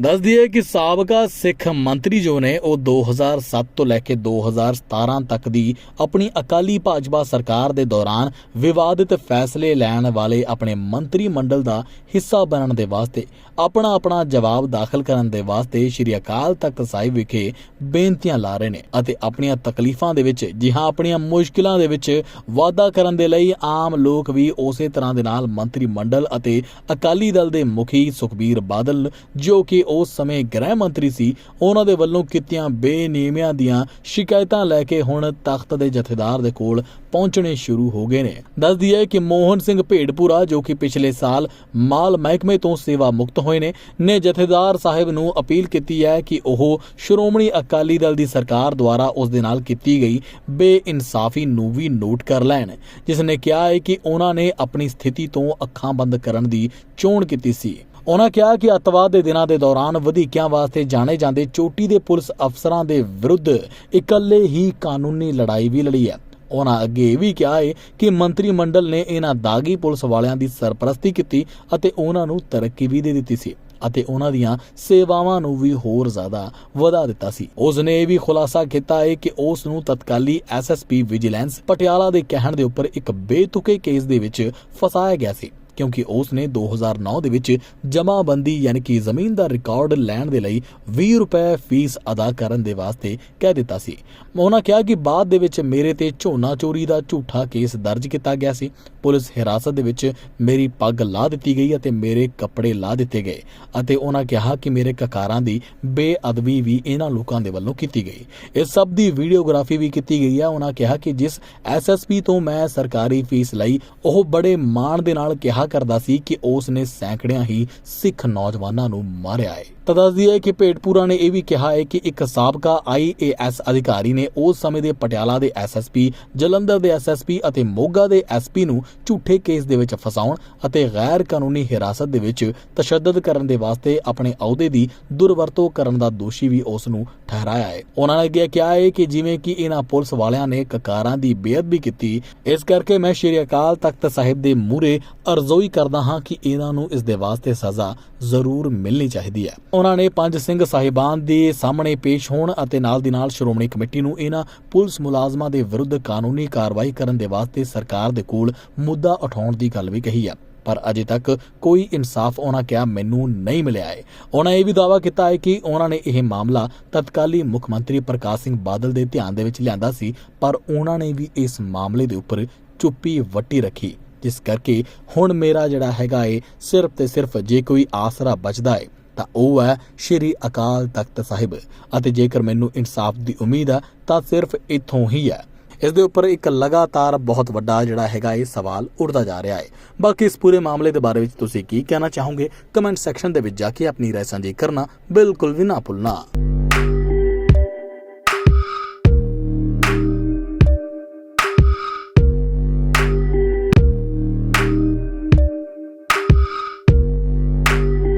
ਦੱਸ ਦਈਏ ਕਿ ਸਾਬਕਾ ਸਿੱਖ ਮੰਤਰੀ ਜੋ ਨੇ, ਉਹ 2007 ਤੋਂ ਲੈ ਕੇ 2017 ਤੱਕ ਦੀ ਆਪਣੀ ਅਕਾਲੀ ਭਾਜਪਾ ਸਰਕਾਰ ਦੇ ਦੌਰਾਨ ਵਿਵਾਦਿਤ ਫੈਸਲੇ ਲੈਣ ਵਾਲੇ ਆਪਣੇ ਮੰਤਰੀ ਮੰਡਲ ਦਾ ਹਿੱਸਾ ਬਣਨ ਦੇ ਵਾਸਤੇ ਆਪਣਾ ਆਪਣਾ ਜਵਾਬ ਦਾਖਲ ਕਰਨ ਦੇ ਵਾਸਤੇ ਸ਼੍ਰੀ ਅਕਾਲ ਤਖਤ ਸਾਹਿਬ ਵਿਖੇ ਬੇਨਤੀਆਂ ਲਾ ਰਹੇ ਨੇ ਅਤੇ ਆਪਣੀਆਂ ਤਕਲੀਫਾਂ ਦੇ ਵਿੱਚ, ਜੀ ਹਾਂ, ਆਪਣੀਆਂ ਮੁਸ਼ਕਿਲਾਂ ਦੇ ਵਿੱਚ ਵਾਅਦਾ ਕਰਨ ਦੇ ਲਈ ਆਮ ਲੋਕ ਵੀ ਉਸੇ ਤਰ੍ਹਾਂ ਦੇ ਨਾਲ ਮੰਤਰੀ ਮੰਡਲ ਅਤੇ ਅਕਾਲੀ ਦਲ ਦੇ ਮੁਖੀ ਸੁਖਬੀਰ ਬਾਦਲ ਜੋ ਕਿ ਉਸ ਸਮੇਂ ਗ੍ਰਹਿ ਮੰਤਰੀ ਸੀ, ਉਹਨਾਂ ਦੇ ਵੱਲੋਂ ਕੀਤੀਆਂ ਬੇਨੇਮੀਆਂ ਦੀਆਂ ਸ਼ਿਕਾਇਤਾਂ ਲੈ ਕੇ ਹੁਣ ਤਖਤ ਦੇ ਜਥੇਦਾਰ ਦੇ ਕੋਲ ਪਹੁੰਚਣੇ ਸ਼ੁਰੂ ਹੋ ਗਏ ਨੇ। ਦੱਸ ਦਈਏ ਕਿ ਮੋਹਨ ਸਿੰਘ ਭੇਡਪੂਰਾ, ਜੋ ਕਿ ਪਿਛਲੇ ਸਾਲ ਮਾਲ ਮਹਿਕਮੇ ਤੋਂ ਸੇਵਾ ਮੁਕਤ ਹੋਏ ਨੇ ਨੇ ਜਥੇਦਾਰ ਸਾਹਿਬ ਨੂੰ ਅਪੀਲ ਕੀਤੀ ਹੈ ਕਿ ਉਹ ਸ਼੍ਰੋਮਣੀ ਅਕਾਲੀ ਦਲ ਦੀ ਸਰਕਾਰ ਦੁਆਰਾ ਉਸ ਦੇ ਨਾਲ ਕੀਤੀ ਗਈ ਬੇਇਨਸਾਫੀ ਨੂੰ ਵੀ ਨੋਟ ਕਰ ਲੈਣ, ਜਿਸ ਨੇ ਕਿਹਾ ਹੈ ਕਿ ਉਹਨਾਂ ਨੇ ਆਪਣੀ ਸਥਿਤੀ ਤੋਂ ਅੱਖਾਂ ਬੰਦ ਕਰਨ ਦੀ ਚੋਣ ਕੀਤੀ ਸੀ। ਉਹਨਾਂ ਕਿਹਾ ਕਿ ਅੱਤਵਾਦ ਦੇ ਦਿਨਾਂ ਦੇ ਦੌਰਾਨ ਵਧੀਕਿਆਂ ਵਾਸਤੇ ਜਾਣੇ ਜਾਂਦੇ ਚੋਟੀ ਦੇ ਪੁਲਿਸ ਅਫਸਰਾਂ ਦੇ ਵਿਰੁੱਧ ਇਕੱਲੇ ਹੀ ਕਾਨੂੰਨੀ ਲੜਾਈ ਵੀ ਲੜੀ ਹੈ। ਉਹਨਾਂ ਅੱਗੇ ਇਹ ਵੀ ਕਿਹਾ ਹੈ ਕਿ ਮੰਤਰੀ ਮੰਡਲ ਨੇ ਇਹਨਾਂ ਦਾਗੀ ਪੁਲਿਸ ਵਾਲਿਆਂ ਦੀ ਸਰਪ੍ਰਸਤੀ ਕੀਤੀ ਅਤੇ ਉਹਨਾਂ ਨੂੰ ਤਰੱਕੀ ਵੀ ਦੇ ਦਿੱਤੀ ਸੀ ਅਤੇ ਉਹਨਾਂ ਦੀਆਂ ਸੇਵਾਵਾਂ ਨੂੰ ਵੀ ਹੋਰ ਜ਼ਿਆਦਾ ਵਧਾ ਦਿੱਤਾ ਸੀ। ਉਸ ਨੇ ਇਹ ਵੀ ਖੁਲਾਸਾ ਕੀਤਾ ਹੈ ਕਿ ਉਸ ਨੂੰ ਤਤਕਾਲੀ ਐਸਐਸਪੀ ਵਿਜੀਲੈਂਸ ਪਟਿਆਲਾ ਦੇ ਕਹਿਣ ਦੇ ਉੱਪਰ ਇੱਕ ਬੇਤੁਕੇ ਕੇਸ ਦੇ ਵਿੱਚ ਫਸਾਇਆ ਗਿਆ ਸੀ। ਕਿਉਂਕਿ ਉਸ ਨੇ 2009 ਦੇ ਵਿੱਚ ਜਮਾਬੰਦੀ ਯਾਨੀ ਕਿ ਜ਼ਮੀਨ ਦਾ ਰਿਕਾਰਡ ਲੈਣ ਦੇ ਲਈ 20 ਰੁਪਏ ਫੀਸ ਅਦਾ ਕਰਨ ਦੇ ਵਾਸਤੇ ਕਹਿ ਦਿੱਤਾ ਸੀ। ਉਹਨਾਂ ਕਿਹਾ ਕਿ ਬਾਅਦ ਦੇ ਵਿੱਚ ਮੇਰੇ ਤੇ ਝੋਨਾ ਚੋਰੀ ਦਾ ਝੂਠਾ ਕੇਸ ਦਰਜ ਕੀਤਾ ਗਿਆ ਸੀ। ਪੁਲਿਸ ਹਿਰਾਸਤ ਦੇ ਵਿੱਚ ਮੇਰੀ ਪੱਗ ਲਾ ਦਿੱਤੀ ਗਈ ਅਤੇ ਮੇਰੇ ਕੱਪੜੇ ਲਾ ਦਿੱਤੇ ਗਏ ਅਤੇ ਉਹਨਾਂ ਕਿਹਾ ਕਿ ਮੇਰੇ ਕਕਾਰਾਂ ਦੀ ਬੇਅਦਬੀ ਵੀ ਇਹਨਾਂ ਲੋਕਾਂ ਦੇ ਵੱਲੋਂ ਕੀਤੀ ਗਈ। ਇਸ ਸਭ ਦੀ ਵੀਡੀਓਗ੍ਰਾਫੀ ਵੀ ਕੀਤੀ ਗਈ ਹੈ। ਉਹਨਾਂ ਕਿਹਾ ਕਿ ਜਿਸ ਐਸਐਸਪੀ ਤੋਂ ਮੈਂ ਸਰਕਾਰੀ ਫੀਸ ਲਈ ਉਹ ਬੜੇ ਮਾਣ ਦੇ ਨਾਲ ਕਿਹਾ ਕਰਦਾ ਸੀ ਕਿ ਉਸ ਨੇ ਸੈਂਕੜਿਆਂ ਹੀ ਸਿੱਖ ਨੌਜਵਾਨਾਂ ਨੂੰ ਮਾਰਿਆ ਹੈ। ਤਾਂ ਦੱਸ ਦਈਏ ਕਿ ਭੇਟਪੂਰਾ ਨੇ ਇਹ ਵੀ ਕਿਹਾ ਹੈ ਕਿ ਇੱਕ ਸਾਬਕਾ ਆਈਏਐਸ ਅਧਿਕਾਰੀ ਨੇ ਉਸ ਸਮੇਂ ਦੇ ਪਟਿਆਲਾ ਦੇ ਐਸਐਸਪੀ ਜਲੰਧਰ ਦੇ ਐਸਐਸਪੀ ਅਤੇ ਮੋਗਾ ਦੇ ਐਸਪੀ ਨੂੰ ਝੂਠੇ ਕੇਸ ਦੇ ਵਿੱਚ ਫਸਾਉਣ ਅਤੇ ਗੈਰ ਕਾਨੂੰਨੀ ਹਿਰਾਸਤ ਦੇ ਵਿੱਚ ਤਸ਼ੱਦਦ ਕਰਨ ਦੇ ਵਾਸਤੇ ਆਪਣੇ ਅਹੁਦੇ ਦੀ ਦੁਰਵਰਤੋਂ ਕਰਨ ਦਾ ਦੋਸ਼ੀ ਵੀ ਉਸ ਨੂੰ ਠਹਿਰਾਇਆ ਹੈ। ਉਹਨਾਂ ਨੇ ਅੱਗੇ ਕਿਹਾ ਹੈ ਕਿ ਜਿਵੇਂ ਕਿ ਇਹਨਾਂ ਪੁਲਿਸ ਵਾਲਿਆਂ ਨੇ ਕਕਾਰਾਂ ਦੀ ਬੇਅਦਬੀ ਕੀਤੀ, ਇਸ ਕਰਕੇ ਮੈਂ ਸ਼੍ਰੀ ਅਕਾਲ ਤਖਤ ਸਾਹਿਬ ਦੇ ਮੂਹਰੇ ਅਰਜ਼ੋਈ ਕਰਦਾ ਹਾਂ ਕਿ ਇਹਨਾਂ ਨੂੰ ਇਸ ਦੇ ਵਾਸਤੇ ਸਜ਼ਾ ਜ਼ਰੂਰ ਮਿਲਣੀ ਚਾਹੀਦੀ ਹੈ। ਉਹਨਾਂ ਨੇ ਪੰਜ ਸਿੰਘ ਸਾਹਿਬਾਨ ਦੇ ਸਾਹਮਣੇ ਪੇਸ਼ ਹੋਣ ਅਤੇ ਨਾਲ ਦੀ ਨਾਲ ਸ਼੍ਰੋਮਣੀ ਕਮੇਟੀ ਨੂੰ ਇਹਨਾਂ ਪੁਲਿਸ ਮੁਲਾਜ਼ਮਾਂ ਦੇ ਵਿਰੁੱਧ ਕਾਨੂੰਨੀ ਕਾਰਵਾਈ ਕਰਨ ਦੇ ਵਾਸਤੇ ਸਰਕਾਰ ਦੇ ਕੋਲ ਮੁੱਦਾ ਉਠਾਉਣ ਦੀ ਗੱਲ ਵੀ ਕਹੀ ਹੈ। ਪਰ ਅਜੇ ਤੱਕ ਕੋਈ ਇਨਸਾਫ ਉਹਨਾਂ ਕਿਹਾ ਮੈਨੂੰ ਨਹੀਂ ਮਿਲਿਆ ਹੈ। ਉਹਨਾਂ ਇਹ ਵੀ ਦਾਅਵਾ ਕੀਤਾ ਹੈ ਕਿ ਉਹਨਾਂ ਨੇ ਇਹ ਮਾਮਲਾ ਤਤਕਾਲੀ ਮੁੱਖ ਮੰਤਰੀ ਪ੍ਰਕਾਸ਼ ਸਿੰਘ ਬਾਦਲ ਦੇ ਧਿਆਨ ਦੇ ਵਿੱਚ ਲਿਆਂਦਾ ਸੀ, ਪਰ ਉਹਨਾਂ ਨੇ ਵੀ ਇਸ ਮਾਮਲੇ ਦੇ ਉੱਪਰ ਚੁੱਪੀ ਵੱਟੀ ਰੱਖੀ। ਜਿਸ ਕਰਕੇ ਹੁਣ ਮੇਰਾ ਜਿਹੜਾ ਹੈਗਾ ਏ, ਸਿਰਫ ਤੇ ਸਿਰਫ ਜੇ ਕੋਈ ਆਸਰਾ ਬਚਦਾ ਏ, ਤਾਂ ਉਹ ਹੈ ਸ਼੍ਰੀ ਅਕਾਲ ਤਖਤ ਸਾਹਿਬ। ਅਤੇ ਜੇਕਰ ਮੈਨੂੰ ਇਨਸਾਫ ਦੀ ਉਮੀਦ ਹੈ ਤਾਂ ਸਿਰਫ ਇੱਥੋਂ ਹੀ ਹੈ। ਇਸ ਦੇ ਉੱਪਰ ਇੱਕ ਲਗਾਤਾਰ ਬਹੁਤ ਵੱਡਾ ਜਿਹੜਾ ਹੈਗਾ ਇਹ ਸਵਾਲ ਉੱਠਦਾ ਜਾ ਰਿਹਾ ਹੈ ਬਾਕੀ ਇਸ ਪੂਰੇ ਮਾਮਲੇ ਦੇ ਬਾਰੇ ਵਿੱਚ ਤੁਸੀਂ ਕੀ ਕਹਿਣਾ ਚਾਹੋਗੇ, ਕਮੈਂਟ ਸੈਕਸ਼ਨ ਦੇ ਵਿੱਚ ਜਾ ਕੇ ਆਪਣੀ ਰਾਏ ਸਾਂਝੀ ਕਰਨਾ ਬਿਲਕੁਲ ਵੀ ਨਾ ਭੁੱਲਣਾ।